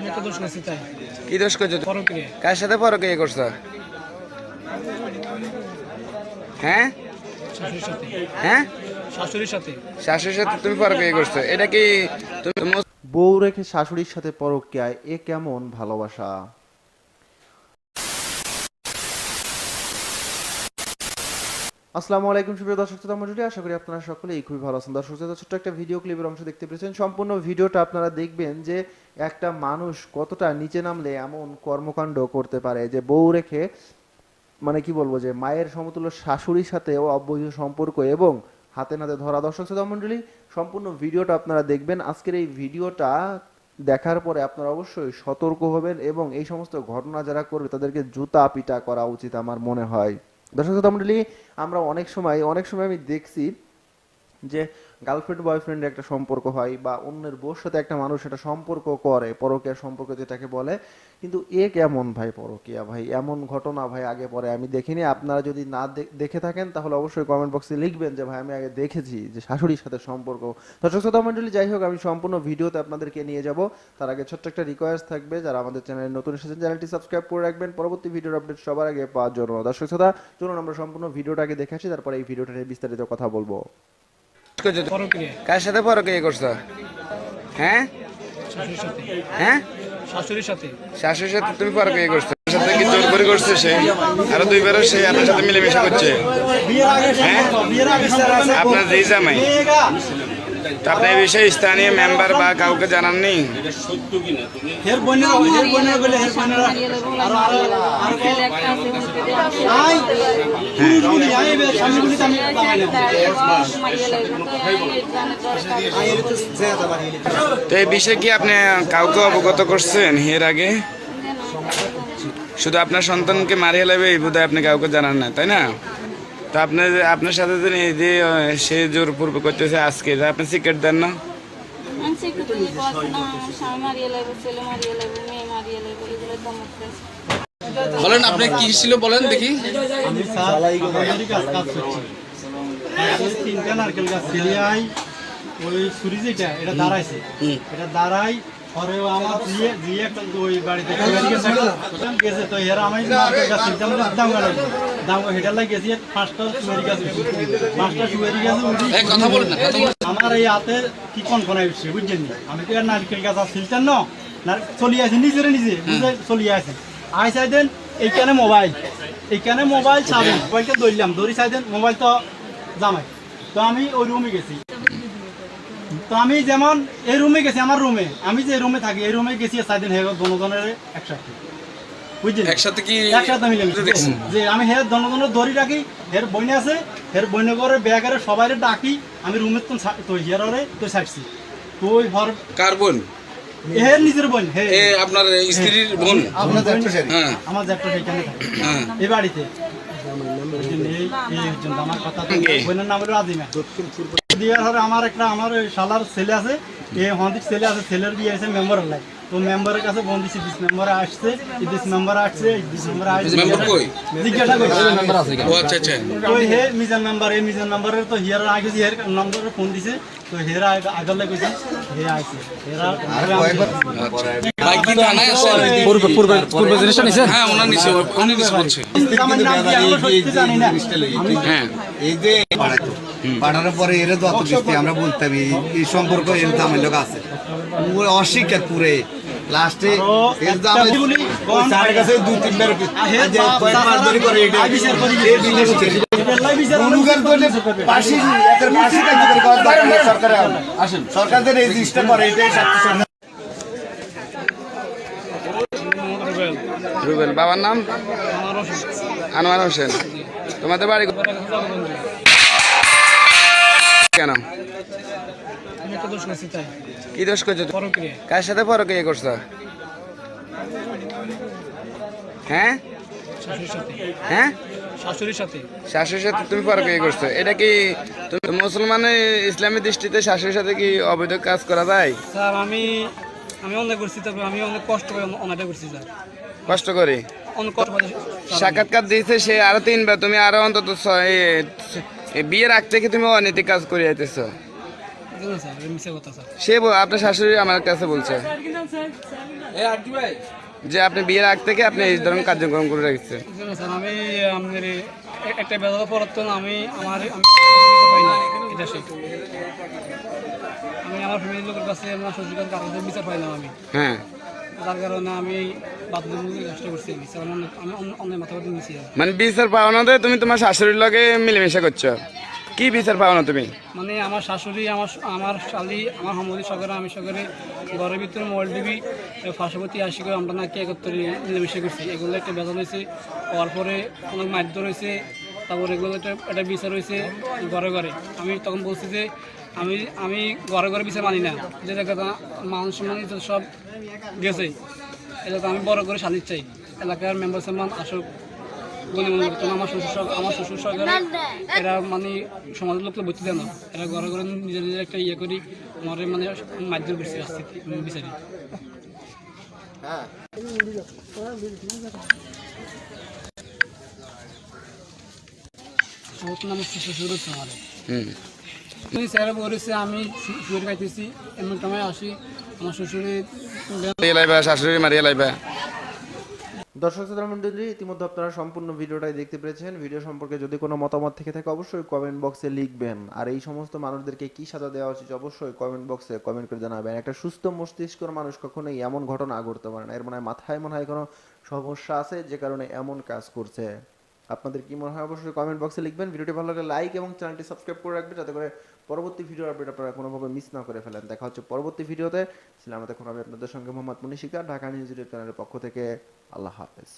আমি একটা দোষ করছি তাই। কি দোষ করছ? পরক্রিয়া কার সাথে করছ? হ্যাঁ? হ্যাঁ? শাশুড়ির সাথে। শাশুড়ির সাথে তুমি পরকে করছ। এটা কি তুমি বউ রেখে শাশুড়ির সাথে পরকীয়ায় এ কেমন ভালোবাসা? আসসালামু আলাইকুম, সুপ্রিয় দর্শক, শ্রোতা মণ্ডলী। আশা করি আপনারা সকলেই খুবই ভালো আছেন। দর্শক, শ্রোতা, ছোট্ট একটা ভিডিও ক্লিপের অংশ দেখতে পেয়েছেন। সম্পূর্ণ ভিডিওটা আপনারা দেখবেন যে একটা মানুষ কতটা নিচে নামলে এমন কর্মকাণ্ড করতে পারে যে বউ রেখে মানে কি বলব, যে মায়ের সমতুল্য শাশুড়ির সাথেও অবৈধ সম্পর্ক এবং হাতে নাতে ধরা। দর্শক, শ্রোতা মণ্ডলী, সম্পূর্ণ ভিডিওটা আপনারা দেখবেন। আজকের এই ভিডিওটা দেখার পরে আপনারা অবশ্যই সতর্ক হবেন এবং এই সমস্ত ঘটনা যারা করবে, তাদেরকে জুতা পিটা করা উচিত আমার মনে হয়। দর্শক মণ্ডলী আমরা অনেক সময় অনেক সময় আমি দেখছি যে গার্লফ্রেন্ড বয়ফ্রেন্ডের একটা সম্পর্ক হয় বা অন্যের বউর সাথে একটা মানুষ একটা সম্পর্ক করে পরকীয়া সম্পর্ক যেটাকে বলে। কিন্তু এ কেমন ভাই পরকীয়া ভাই? এমন ঘটনা ভাই আগে পরে আমি দেখিনি। আপনারা যদি না দেখে থাকেন, তাহলে অবশ্যই কমেন্ট বক্সে লিখবেন যে, ভাই, আমি আগে দেখেছি যে শাশুড়ির সাথে সম্পর্ক। দর্শক, শ্রোতা মণ্ডলী, যাই হোক, আমি সম্পূর্ণ ভিডিওতে আপনাদেরকে নিয়ে যাব। তার আগে ছোট্ট একটা রিকোয়েস্ট থাকবে, যারা আমাদের চ্যানেলে নতুন এসেছেন, চ্যানেলটি সাবস্ক্রাইব করে রাখবেন। পরবর্তী ভিডিওর আপডেট সবার আগে পাওয়ার জন্য। দর্শক, শ্রোতা, চলুন আমরা সম্পূর্ণ ভিডিওটা আগে দেখে আসি, তারপরে এই ভিডিওটা নিয়ে বিস্তারিত কথা বলব। কার সাথে পরকিয়া করছ? হ্যাঁ? হ্যাঁ? শাশুড়ির সাথে। শাশুড়ির সাথে তুমি পরকে করছ। সাথে কি জোর করে করছে সে? আরও দুইবারও সে আপনার সাথে মিলেমিশে করছে। হ্যাঁ? আপনার যেই জামাই। আপনি এই বিষয়ে স্থানীয় মেম্বার বা কাউকে জানাননি? তো এই বিষয়ে কি আপনি কাউকে অবগত করছেন এর আগে? শুধু আপনার সন্তানকে মারিয়ে লাগবে এই বোধহয় আপনি কাউকে জানান না তাই না? তো আপনার আপনার সাথে যে এই যে সে জোর পূর্ব করতেছে আজকে যে আপনি সিক্রেট দেন না? বলেন আপনি কি ছিল বলেন দেখি। তিনটা নারকেল গাছ ওই ছুরি যেটা এটা দাঁড়াইছে। এটা দাঁড়াই পরে আমার দিয়ে দিয়ে একটা ওই বাড়িতে গেছে। গেছে তো এরা আমি নারকেল গাছ ছিলতাম দাম গাড়ি। দাম হেটার লাগে গেছি পাঁচটা সুয়ারি গাছ। পাঁচটা সুয়ারি গাছ এই কথা বলেন না কথা বলেন। আমার এই হাতে কি কোন কোন আসছে বুঝছেন আমি তো আর নারকেল গাছ ছিলতাম না না চলিয়ে আছে নিজের নিজে বুঝে চলিয়ে আছে। আই চাইদেন এইখানে মোবাইল এইখানে মোবাইল চাবি মোবাইলটা ধরলাম ধরি চাইদেন মোবাইল তো জামাই। তো আমি ওই রুমে গেছি। তো আমি যেমন এই রুমে গেছি আমার রুমে আমি যে রুমে থাকি এই রুমে গেছি চাইদিন হে দনজনের একসাথে। বুঝছেন একসাথে কি একসাথে মিলে যে আমি হের দনজনের ধরি রাখি হের বইনে আছে হের বইনে করে ব্যাগের সবাই ডাকি আমি রুমের তো তো হিয়ারে তো ছাড়ছি। তো ওই হর কার বোন? হের নিজের বোন হে। এ আপনার স্ত্রীর বোন? আপনার হ্যাঁ। আমার জ্যাঠটা সেখানে থাকে। হ্যাঁ। এই বাড়িতে। আমার কথা তো বোনের নাম হলো দিয়ার হবে আমার একটা, আমার শালার ছেলে আছে, এ হন্দির ছেলে আছে, ছেলের বিয়ে আছে মেম্বার লাই তো মেম্বারের কাছে বোন দিছি দিস মেম্বার আসছে দিস মেম্বার আসছে দিস মেম্বার আসছে। মেম্বার কই? জিজ্ঞাসা করছে। ও আচ্ছা আচ্ছা। তো হে মিজান নাম্বার এই মিজান নাম্বারের তো হিয়ার আগে হিয়ার নাম্বারে ফোন দিছে তো হেরা আগর লাগে কইছে হে আইছে। হেরা ভাই কি থানায় আসেন পূর্বে পূর্বে পূর্বে নিছে? হ্যাঁ ওনার নিচে উনি নিচে বলছে। আমার নাম কি আমরা সত্যি জানি না। আমি হ্যাঁ। এই যে পাঠাতো পাঠানোর পরে এর তো অত কিস্তি আমরা বলতাম এই এই সম্পর্ক এর তো আমার লোক আছে অস্বীকার পুরে লাস্টে এর স্যারের কাছে দু তিনবার কয়েক মাস ধরে করে এটা করলে পাশি পাশি আসেন। করে এটাই রুবেল। রুবেল বাবার নাম? আনোয়ার হোসেন। তোমাদের বাড়ি কেন? দোষ করছি তাই। কি দোষ করছ পরক্রিয়া। কার সাথে করছ? হ্যাঁ? হ্যাঁ? শাশুড়ির সাথে। শাশুড়ির সাথে তুমি করছ। এটা কি মুসলমানের ইসলামী দৃষ্টিতে শাশুড়ির সাথে কি অবৈধ কাজ করা যায়? স্যার আমি আমি অনেক করছি তবে আমি অনেক কষ্ট করে অনেকটা করছি স্যার। কষ্ট করে? সাক্ষাৎকার দিয়েছে সে আরও তিনবার। তুমি আরও অন্তত বিয়ের আগ থেকে তুমি অনৈতিক কাজ করে সে আপনার শাশুড়ি আমার কাছে বলছে। যে আপনি বিয়ের আগ থেকে আপনি এই ধরনের কার্যক্রম করে রেখেছেন। আমি আপনার একটা বেদনা পড়াতো আমি আমার পাই না এটা আমি ফ্যামিলির লোকের কাছে আমার শ্বশুর কাছে কারোর কাছে বিচার পাই না আমি। হ্যাঁ। যার কারণে আমি মানে বিচার পাওনাতে তুমি তোমার শাশুড়ির লগে মিলেমিশা করছ? কি বিচার পাও না তুমি? মানে আমার শাশুড়ি, আমার আমার শালি, আমার হামদি সগরে, আমি সগরে ঘরের ভিতরে মোবাইল টিভি পার্শ্ববর্তী আসি করে আমরা নাকি একত্রে মিলেমিশে করছি। এগুলো একটা বেতন হয়েছে, হওয়ার পরে অনেক মাধ্য হয়েছে, তারপর এগুলো একটা একটা বিচার হয়েছে ঘরে ঘরে। আমি তখন বলছি যে, আমি আমি ঘরে ঘরে বিচার মানি না। যে দেখা মানুষ মানে সব গেছে এটা তো আমি বড় করে শালির চাই। এলাকার মেম্বার সামান আসুক। মনে করতো আমার শ্বশুর আমার শ্বশুর সহকারে এরা মানে সমাজের লোককে বলতে দেয় না। এরা ঘরে ঘরে নিজের নিজের একটা ইয়ে করি আমার মানে মারধর করছে আসছে বিচারি। শ্বশুর হচ্ছে আমার আমি স্যারে বলেছে আমি শুয়ে খাইতেছি এমন সময় আসি আমার শ্বশুরে শাশুড়ি মারিয়ে লাইবা। দর্শক শ্রোতা মণ্ডলী ইতিমধ্যে আপনারা সম্পূর্ণ ভিডিওটাই দেখতে পেরেছেন। ভিডিও সম্পর্কে যদি কোনো মতামত থেকে থাকে, অবশ্যই কমেন্ট বক্সে লিখবেন। আর এই সমস্ত মানুষদেরকে কি সাজা দেওয়া উচিত, অবশ্যই কমেন্ট বক্সে কমেন্ট করে জানাবেন। একটা সুস্থ মস্তিষ্কর মানুষ কখনোই এমন ঘটনা ঘটতে পারে না। এর মনে হয় মাথায় মনে হয় কোনো সমস্যা আছে, যে কারণে এমন কাজ করছে। আপনাদের কি মনে হয় অবশ্যই কমেন্ট বক্সে লিখবেন। ভিডিওটি ভালো লাগলে লাইক এবং চ্যানেলটি সাবস্ক্রাইব করে রাখবেন যাতে করে পরবর্তী ভিডিও আপডেট আপনারা কোনোভাবে মিস না করে ফেলেন। দেখা হচ্ছে পরবর্তী ভিডিওতে ছিলাম এখন আমি আপনাদের সঙ্গে মোহাম্মদ মনীষিকা ঢাকা নিউজ চ্যানেলের পক্ষ থেকে। আল্লাহ হাফেজ।